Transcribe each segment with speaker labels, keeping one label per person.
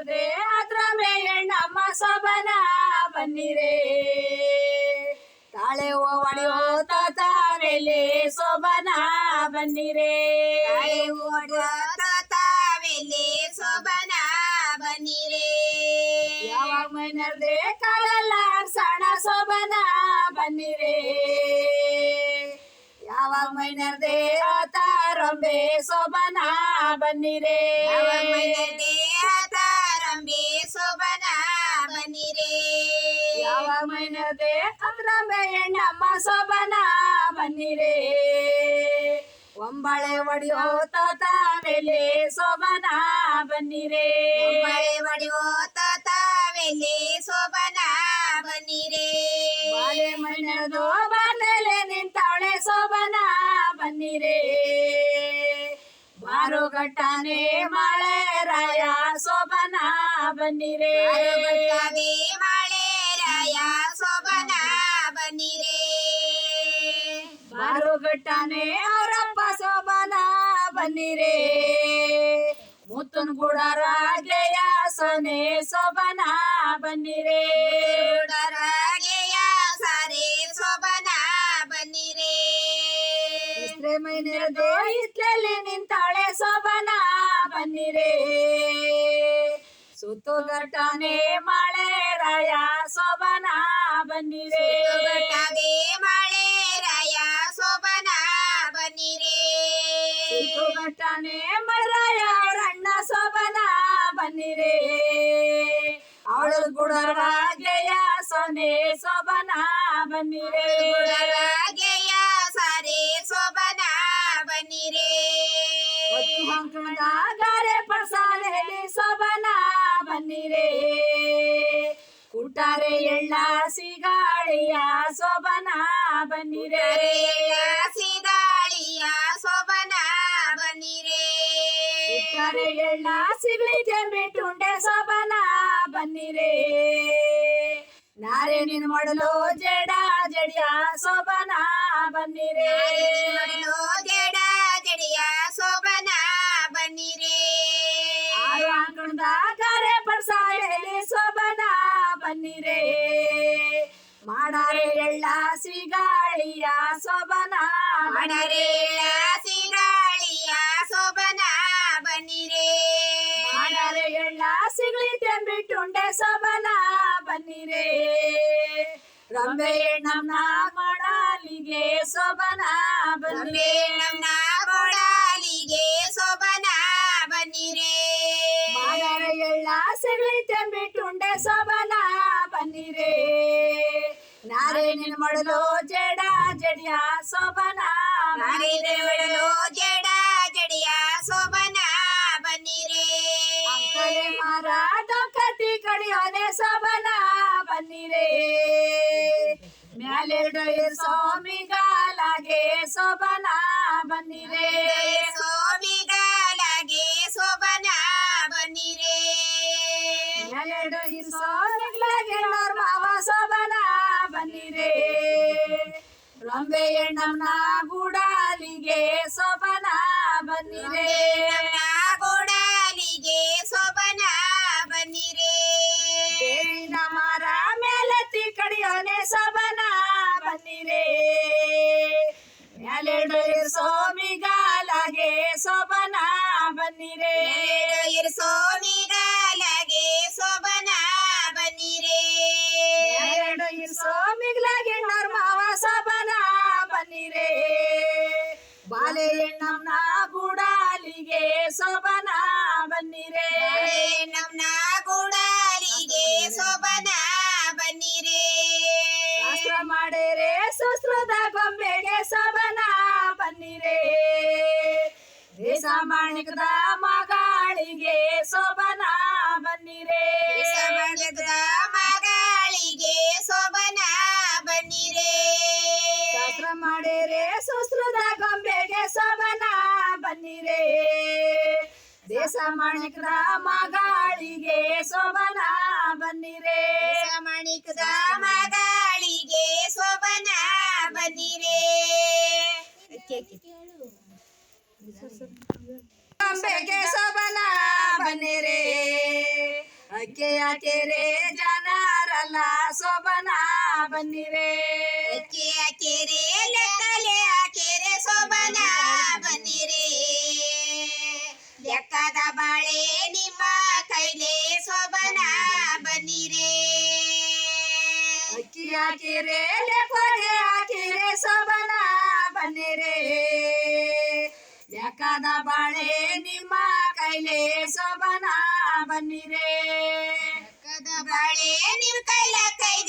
Speaker 1: ಮೈನರ್ದೆ ಅದ್ರ ಮೇ ಎಣ್ಣಮ್ಮ ಸೊಬನ ಬನ್ನಿರೇ. ತಾಳೆ ಓವಡಿ ಹೋತ ತಾವೆಲೆ ಸೊಬನ ಬನ್ನಿರೇ.
Speaker 2: ತಾವೆಲೆ ಸೊಬನ ಬನ್ನಿರೇ.
Speaker 1: ಯಾವಾಗ ಮೈನರ್ದೆ ಕಾಲಲ್ಲ, ಸಣ ಸೊಬನ ಬನ್ನಿರೇ. ಯಾವಾಗ ಮೈನರ್ದೆ ತಾರೊಂಬೆ ಸೊಬನ ಬನ್ನಿರೇ.
Speaker 2: ದೇಹತಾರಂಬೆ ಸೊಬನ ಬನ್ನಿರೇ
Speaker 1: ಯಾವಾಗ ಮೈನರ್ದೆ ಅದ್ರಂಬೆ ಎಣ್ಣಮ್ಮ ಸೊಬನ ಬನ್ನಿರೇ ಒಂಬಳೆ ಒಡಿಯೋ ತಾವೆಲೆ ಸೊಬನ ಬನ್ನಿರೇ
Speaker 2: ಮಳೆ ಒಡೆಯೋ ತಾವೆಲ್ಲಿ ಸೊಬನ ಬನ್ನಿರೇ
Speaker 1: ಬಾಳೆ ಮೈನದು
Speaker 2: అరగట్టానే మళేరయా
Speaker 1: శోభనా బన్నిరే అరగట్టానే మళేరయా శోభనా బన్నిరే బారుగట్టానే అవరప్ప శోభనా బన్నిరే ముత్తును
Speaker 2: కూడా రాజయాసనే శోభనా బన్నిరే
Speaker 1: ಇಸ್ರೆ ಮೈನೆರದು ಇಸ್ಲಲ್ಲಿ ನಿಂತಾಳೆ ಸೋಬನ ಬನ್ನಿರೇ. ಸುತ್ತು ಘಟನೆ ಮಳೆ ರಾಯ ಸೋಬನ ಬನ್ನಿರೇ.
Speaker 2: ಹುಡುಗಟ್ಟವೆ ಮಳೆ ರಾಯ ಸೋಬನ ಬನ್ನಿರೇ.
Speaker 1: ಘಟನೆ ಮರಾಯ ಅಣ್ಣ ಸೋಬನ ಬನ್ನಿರೆ. ಅವಳು ಗುಡರಾಗೆಯ ಸೊನೆ ಬನ್ನಿರೆ. ಬನ್ನಿರೇ
Speaker 2: ಸರಿ ಸಾರೆ ಸೊಬನ ಬನ್ನಿರೇ
Speaker 1: ಗಾರೆ ಪಡ್ಸಾಲೆಲಿ ಸೊಬನ ಬನ್ನಿರೇ. ಕುಟ್ಟಾರೆ ಎಳ್ಳ ಸಿಗಾಳಿಯ ಸೊಬನ ಬನ್ನಿರೇ.
Speaker 2: ಸಿಗಾಳಿಯ ಸೊಬನ ಬನ್ನಿರೇ.
Speaker 1: ಕುಟ್ಟಾರೆ ಎಳ್ಳ ಸಿಗಳಿ ಬಿಟ್ಟುಂಡೆ ಸೊಬನ ಬನ್ನಿರೇ. ನಾರೆ ನಿನ್ ಮಾಡಲು ಜಡ ಜಡಿಯ ಸೊಬನ ಬನ್ನಿರೇ. ಪಡ್ಸಾಲೆಲಿ ಸೊಬನ ಬನ್ನಿರೇ ಮಾಡಾರೆ ಎಳ್ಳ ಸಿಗಾಳಿಯ ಸೊಬನ
Speaker 2: ಮಣರೆ ಸಿದಾಳಿಯ ಸೊಬನ ಬನ್ನಿರೇ
Speaker 1: ಮಾಡಾರೆ ಎಳ್ಳ ಸಿಗಳಿ ತೆಂಬಿಟ್ಟುಂಡೆ ಸೊಬನ ಬನ್ನಿರೇ ರಂಬೆ ಎಣ್ಣಮ್ಮ ಮಾಡಲಿಗೆ ಸೊಬನ ಬನ್ನಿರೇ
Speaker 2: ನಮ್ಮ ಸೊಬನ ಬನ್ನಿರೆ.
Speaker 1: ನಾರೇ ನಿನ್ ಮಾಡಲು ಜಡ ಜಡಿಯ ಸೋಬನ
Speaker 2: ಮಾರಿದೆ ಮಡಲು ಜಡ ಜಡಿಯ ಸೋಬನ ಬನ್ನಿರೆ.
Speaker 1: ಅಂಕಲೆ ಮಾರ ಕತಿ ಕಡಿಯೋನೆ ಸೊಬನ ಬನ್ನಿರೇ. ಮ್ಯಾಲೆರಡು ಸ್ವಾಮಿಗಾಲಾಗೆ ಸೋಬನ ಬನ್ನಿರೆ.
Speaker 2: ಸೋಮಿಗಾಲಾಗೆ
Speaker 1: ಮ್ಯಾಲೆರಡು ಸ್ವಾಮಿಗಳಾಗೆ ನೋರ್ ಮಾವ ಸೊಬನ ಬನ್ನಿರೇ ರಂಬೆ ಎಣ್ಣಮ್ನ ಗುಡಾಲಿಗೆ ಸೊಬನ ಬನ್ನಿರೆ
Speaker 2: ಗೋಡಲಿಗೆ ಸೊಬನ ಬನ್ನಿರೇ
Speaker 1: ಬೇವಿನ ಮರ ಮೇಲೆತ್ತಿ ಕಡಿಯೋನೆ ಸೊಬನ ಬನ್ನಿರೆ ಮ್ಯಾಲೆರಡು
Speaker 2: ಸೋಮಿಗಾಲಗೆ ಸೊಬನ ಬನ್ನಿರೆ
Speaker 1: ಬನ್ನಿರೇ ಬಾಲೆ ಎಣ್ಣಮ್ನ ಗುಡಾಲಿಗೆ ಸೊಬನ ಬನ್ನಿರೇ
Speaker 2: ನಮ್ಮ ಗೋಡಲಿಗೆ ಸೊಬನ ಬನ್ನಿರೇ
Speaker 1: ಶಾಸ್ತ್ರ ಮಾಡಿರೆ ಸುಶ್ರುತ ಗೊಂಬೆಗೆ ಸೊಬನ ಬನ್ನಿರೇ ದೇಶ ಮಾಣಿಕದ ಮಗಳಿಗೆ ಸೊಬನ ಬನ್ನಿರೇ
Speaker 2: ಸಮಯದ
Speaker 1: ಮಾಡಿರೆ ಸುಶ್ರುತ ಗೊಂಬೆಗೆ ಸೊಬನ ಬನ್ನಿರೇ ದೇಶ ಮಾಣಿಕದ ಮಗಳಿಗೆ ಸೊಬನ ಬನ್ನಿರೇ
Speaker 2: ಮಣಿಕದ ಮಗಳಿಗೆ ಸೊಬನ ಬನ್ನಿರೇ
Speaker 1: ಗೊಂಬೆಗೆ ಸೊಬನ ಬನ್ನಿರೇ ಅಕ್ಕೆಯ ಕೆರೆ ಜನರಲ್ಲ ಸೋಬನ ಬನ್ನಿರೆ
Speaker 2: ಕೆರೆ ಲೆಕ್ಕಲೆ ಕೆರೆ ಸೋಬನ ಬನ್ನಿರಿ. ಲೆಕ್ಕದ ಬಾಳೆ ನಿಮ್ಮ ಕೈಲೆ ಸೋಬನ ಬನ್ನಿರಿ.
Speaker 1: ಅಕ್ಕಿ ಕೆರೆ ಲೆಕ್ಕೋಗೆ ಕೆರೆ ಸೋಬನ ಬನ್ನಿರಿ. ಲೆಕ್ಕದ ಬಾಳೆ ನಿಮ್ಮ ಕೈಲೆ ಸೋಬನ ಬನ್ನಿರಿ.
Speaker 2: ಲೆಕ್ಕದ ಬಾಳೆ ನಿಮ್ಮ ಕೈಲ ಕೈದಿನ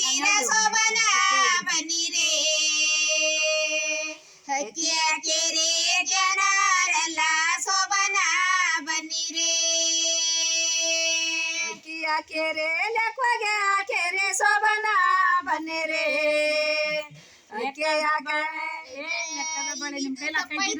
Speaker 2: ગયા કે રે
Speaker 1: લેખવા ગયા કે રે શોભના બને રે. કે આગળ એ પેલા કઈ